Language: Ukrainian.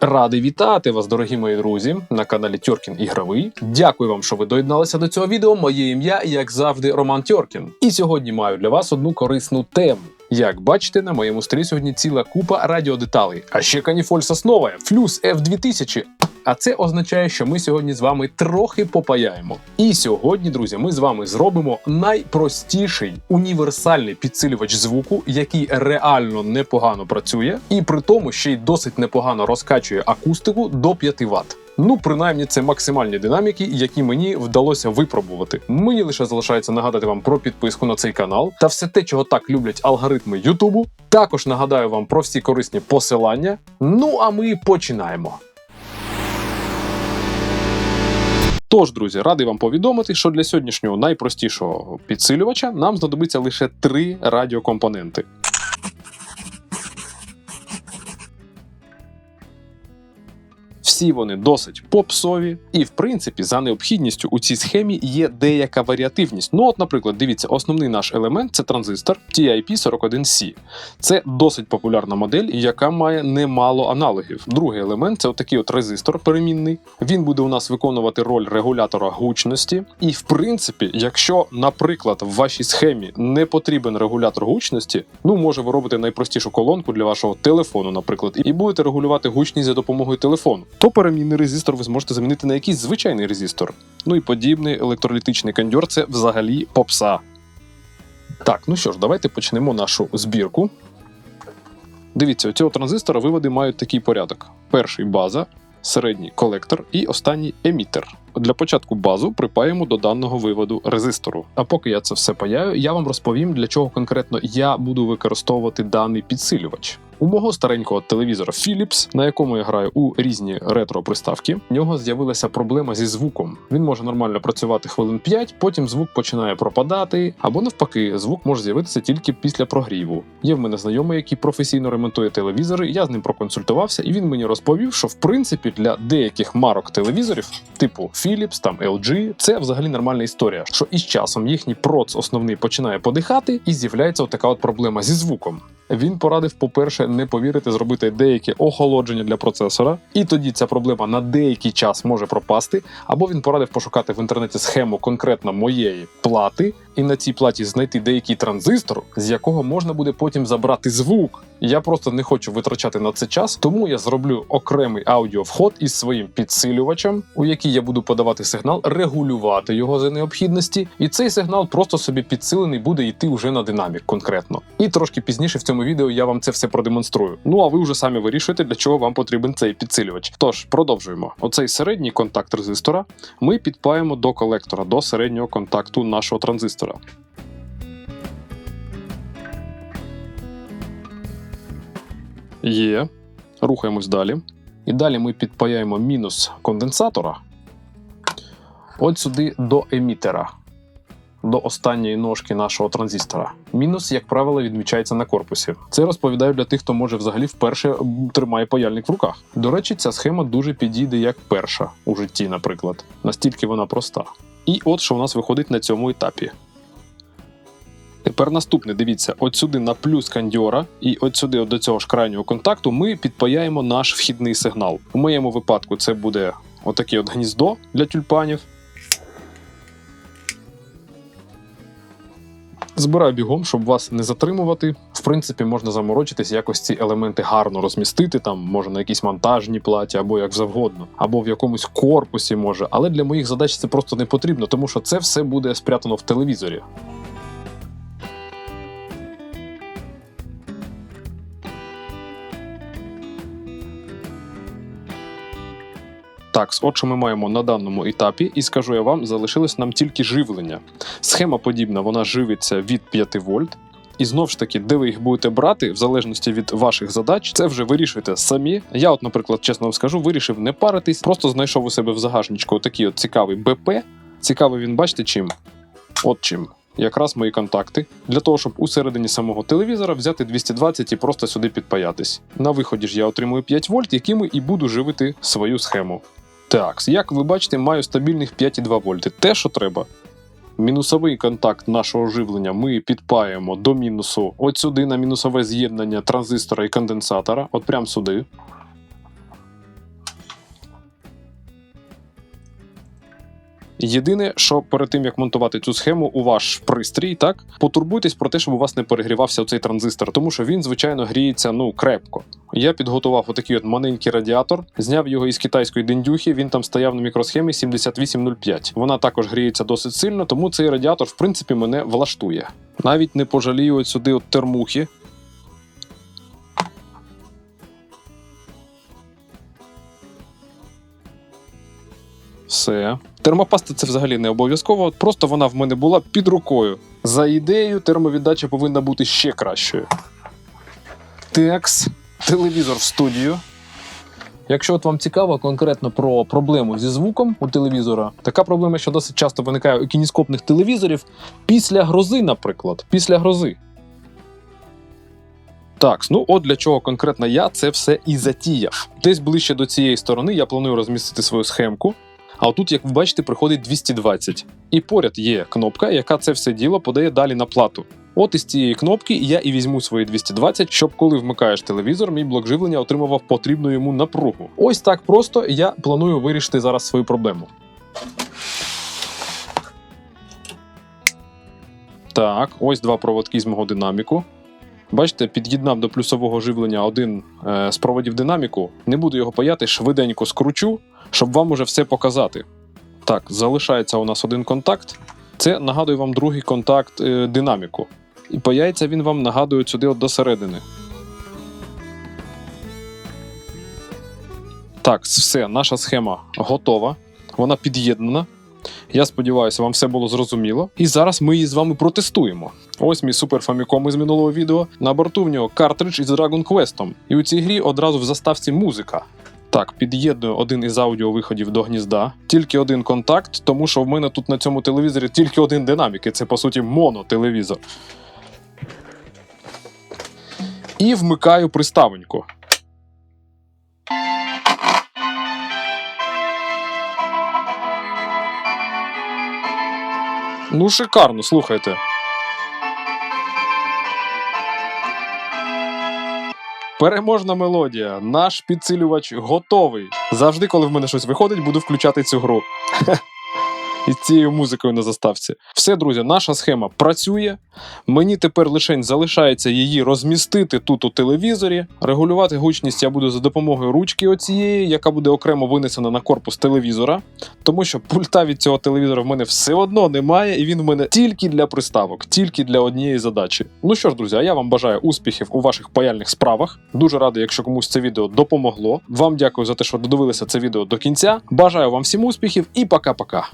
Радий вітати вас, дорогі мої друзі, на каналі Тьоркін Ігровий. Дякую вам, що ви доєдналися до цього відео. Моє ім'я, як завжди, Роман Тьоркін. І сьогодні маю для вас одну корисну тему. Як бачите, на моєму стрі сьогодні ціла купа радіодеталей, а ще каніфоль соснова, флюс F2000. А це означає, що ми сьогодні з вами трохи попаяємо. І сьогодні, друзі, ми з вами зробимо найпростіший універсальний підсилювач звуку, який реально непогано працює, і при тому ще й досить непогано розкачує акустику до 5 Вт. Ну, принаймні, це максимальні динаміки, які мені вдалося випробувати. Мені лише залишається нагадати вам про підписку на цей канал та все те, чого так люблять алгоритми Ютубу. Також нагадаю вам про всі корисні посилання. Ну а ми починаємо. Тож, друзі, радий вам повідомити, що для сьогоднішнього найпростішого підсилювача нам знадобиться лише три радіокомпоненти. Всі вони досить попсові, і в принципі за необхідністю у цій схемі є деяка варіативність. Ну, от, наприклад, дивіться, основний наш елемент це транзистор TIP41C. Це досить популярна модель, яка має немало аналогів. Другий елемент це отакий от резистор перемінний. Він буде у нас виконувати роль регулятора гучності. І в принципі, якщо, наприклад, в вашій схемі не потрібен регулятор гучності, ну може ви робите найпростішу колонку для вашого телефону, наприклад, і будете регулювати гучність за допомогою телефону, то перемінний резистор ви зможете замінити на якийсь звичайний резистор. Ну і подібний електролітичний кондьор це взагалі попса. Так, ну що ж, давайте почнемо нашу збірку. Дивіться, у цього транзистора виводи мають такий порядок: перший база, середній колектор і останній емітер. Для початку базу припаємо до даного виводу резистору. А поки я це все паяю, я вам розповім, для чого конкретно я буду використовувати даний підсилювач. У мого старенького телевізора Philips, на якому я граю у різні ретро-приставки, в нього з'явилася проблема зі звуком. Він може нормально працювати хвилин 5, потім звук починає пропадати, або навпаки, звук може з'явитися тільки після прогріву. Є в мене знайомий, який професійно ремонтує телевізори. Я з ним проконсультувався, і він мені розповів, що в принципі для деяких марок телевізорів, типу Philips, там LG, це взагалі нормальна історія. Що із часом їхній проц основний починає подихати, і з'являється отака от проблема зі звуком. Він порадив, по-перше, не повірити, зробити деяке охолодження для процесора, і тоді ця проблема на деякий час може пропасти. Або він порадив пошукати в інтернеті схему конкретно моєї плати, і на цій платі знайти деякий транзистор, з якого можна буде потім забрати звук. Я просто не хочу витрачати на це час, тому я зроблю окремий аудіовход із своїм підсилювачем, у який я буду подавати сигнал, регулювати його за необхідності, і цей сигнал просто собі підсилений буде йти вже на динамік конкретно. І трошки пізніше в цьому відео я вам це все продемонструю. Ну а ви вже самі вирішуєте, для чого вам потрібен цей підсилювач. Тож продовжуємо. Оцей середній контакт резистора ми підпаємо до колектора, до середнього контакту нашого транзистора. Є. Рухаємось далі. І далі ми підпаяємо мінус конденсатора. От сюди до емітера, до останньої ножки нашого транзистора. Мінус, як правило, відмічається на корпусі. Це розповідаю для тих, хто може взагалі вперше тримає паяльник в руках. До речі, ця схема дуже підійде як перша у житті, наприклад. Настільки вона проста. І от що в нас виходить на цьому етапі. Тепер наступне, дивіться, от сюди на плюс кандьора, і от сюди от до цього ж крайнього контакту ми підпаяємо наш вхідний сигнал. У моєму випадку це буде отаке от гніздо для тюльпанів. Збираю бігом, щоб вас не затримувати. В принципі, можна заморочитись, якось ці елементи гарно розмістити, там може на якійсь монтажній платі, або як завгодно, або в якомусь корпусі може. Але для моїх задач це просто не потрібно, тому що це все буде спрятано в телевізорі. Так, от що ми маємо на даному етапі, і скажу я вам, залишилось нам тільки живлення. Схема подібна, вона живиться від 5 вольт. І знову ж таки, де ви їх будете брати, в залежності від ваших задач, це вже вирішуєте самі. Я, от, наприклад, чесно вам скажу, вирішив не паритись, просто знайшов у себе в загажничку такий от цікавий БП. Цікавий він, бачите, чим? От чим. Якраз мої контакти для того, щоб усередині самого телевізора взяти 220 і просто сюди підпаятись. На виході ж я отримую 5 вольт, якими і буду живити свою схему. Так, як ви бачите, маю стабільних 5,2 вольти. Те, що треба. Мінусовий контакт нашого живлення ми підпаємо до мінусу. От сюди на мінусове з'єднання транзистора і конденсатора, от прям сюди. Єдине, що перед тим як монтувати цю схему у ваш пристрій, так потурбуйтесь про те, щоб у вас не перегрівався цей транзистор, тому що він, звичайно, гріється ну крепко. Я підготував отакий от маленький радіатор, зняв його із китайської дендюхи. Він там стояв на мікросхемі 7805. Вона також гріється досить сильно, тому цей радіатор, в принципі, мене влаштує. Навіть не пожалію от сюди от термухи. Все. Термопаста це взагалі не обов'язково, просто вона в мене була під рукою. За ідеєю, термовіддача повинна бути ще кращою. Текс, телевізор в студію. Якщо от вам цікаво конкретно про проблему зі звуком у телевізора, така проблема, що досить часто виникає у кініскопних телевізорів після грози, наприклад. Після грози. Так, ну от для чого конкретно я це все і затіяв. Десь ближче до цієї сторони я планую розмістити свою схемку. А отут, як ви бачите, приходить 220. І поряд є кнопка, яка це все діло подає далі на плату. От із цієї кнопки я і візьму свої 220, щоб коли вмикаєш телевізор, мій блок живлення отримував потрібну йому напругу. Ось так просто я планую вирішити зараз свою проблему. Так, ось два проводки з мого динаміку. Бачите, під'єднав до плюсового живлення один е, з проводів динаміку. Не буду його паяти, швиденько скручу, щоб вам уже все показати. Так, залишається у нас один контакт. Це нагадую вам другий контакт е, динаміку. І паяється він вам нагадує сюди от до середини. Так, все, наша схема готова. Вона під'єднана. Я сподіваюся, вам все було зрозуміло. І зараз ми її з вами протестуємо. Ось мій супер Famicom із минулого відео. На борту в нього картридж із Dragon Quest. І у цій грі одразу в заставці музика. Так, під'єдную один із аудіовиходів до гнізда. Тільки один контакт, тому що в мене тут на цьому телевізорі тільки один динамік, і це по суті монотелевізор. І вмикаю приставоньку. Ну, шикарно, слухайте. Переможна мелодія. Наш підсилювач готовий. Завжди, коли в мене щось виходить, буду включати цю гру. Із цією музикою на заставці. Все, друзі, наша схема працює. Мені тепер лише залишається її розмістити тут у телевізорі. Регулювати гучність я буду за допомогою ручки оцієї, яка буде окремо винесена на корпус телевізора. Тому що пульта від цього телевізора в мене все одно немає, і він в мене тільки для приставок, тільки для однієї задачі. Ну що ж, друзі, а я вам бажаю успіхів у ваших паяльних справах. Дуже радий, якщо комусь це відео допомогло. Вам дякую за те, що додивилися це відео до кінця. Бажаю вам всім успіхів і пока-пока.